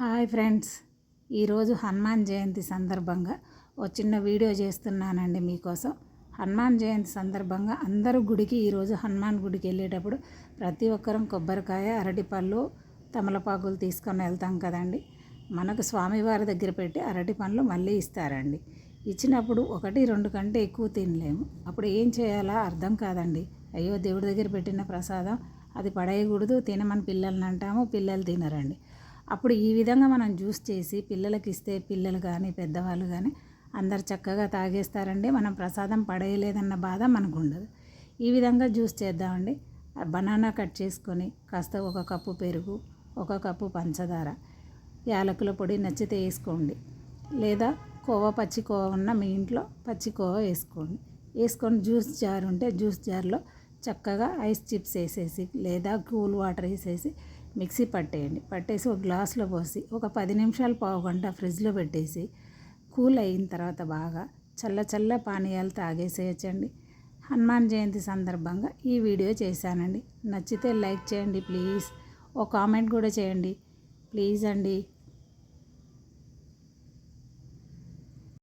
Hi friends. ఈరోజు హనుమాన్ జయంతి సందర్భంగా ఓ చిన్న వీడియో చేస్తున్నానండి మీకోసం. హనుమాన్ జయంతి సందర్భంగా అందరూ గుడికి ఈరోజు హనుమాన్ గుడికి వెళ్ళేటప్పుడు ప్రతి ఒక్కరం కొబ్బరికాయ అరటిపళ్ళు తమలపాకులు తీసుకొని వెళ్తాం కదండి. మనకు స్వామివారి దగ్గర పెట్టి అరటి పండ్లు మళ్ళీ ఇస్తారండి. ఇచ్చినప్పుడు ఒకటి రెండు కంటే ఎక్కువ తినలేము. అప్పుడు ఏం చేయాలా అర్థం కాదండి. అయ్యో దేవుడి దగ్గర పెట్టిన ప్రసాదం అది పడేయకూడదు తినమని పిల్లల్ని అంటాము పిల్లలు తినరండి. అప్పుడు ఈ విధంగా మనం జ్యూస్ చేసి పిల్లలకి ఇస్తే పిల్లలు కానీ పెద్దవాళ్ళు కానీ అందరు చక్కగా తాగేస్తారండి. మనం ప్రసాదం పడేయలేదన్న బాధ మనకు ఉండదు ఈ విధంగా జ్యూస్ చేద్దామండి. బనానా కట్ చేసుకొని కాస్త ఒక కప్పు పెరుగు ఒక కప్పు పంచదార యాలకుల పొడి నచ్చితే వేసుకోండి. లేదా కోవా పచ్చికోవ ఉన్న మీ ఇంట్లో పచ్చికోవ వేసుకోండి. వేసుకొని జ్యూస్ జార్ ఉంటే జ్యూస్ జార్లో చక్కగా ఐస్ చిప్స్ వేసేసి లేదా కూల్ వాటర్ వేసేసి మిక్సీ పట్టేయండి. పట్టేసి ఒక గ్లాస్లో పోసి ఒక పది నిమిషాలు పావు గంట ఫ్రిడ్జ్లో పెట్టేసి కూల్ అయిన తర్వాత బాగా చల్ల చల్ల పానీయాలు తాగేసేయచ్చండి. హనుమాన్ జయంతి సందర్భంగా ఈ వీడియో చేశానండి. నచ్చితే లైక్ చేయండి ప్లీజ్. ఓ కామెంట్ కూడా చేయండి. ప్లీజ్ అండి.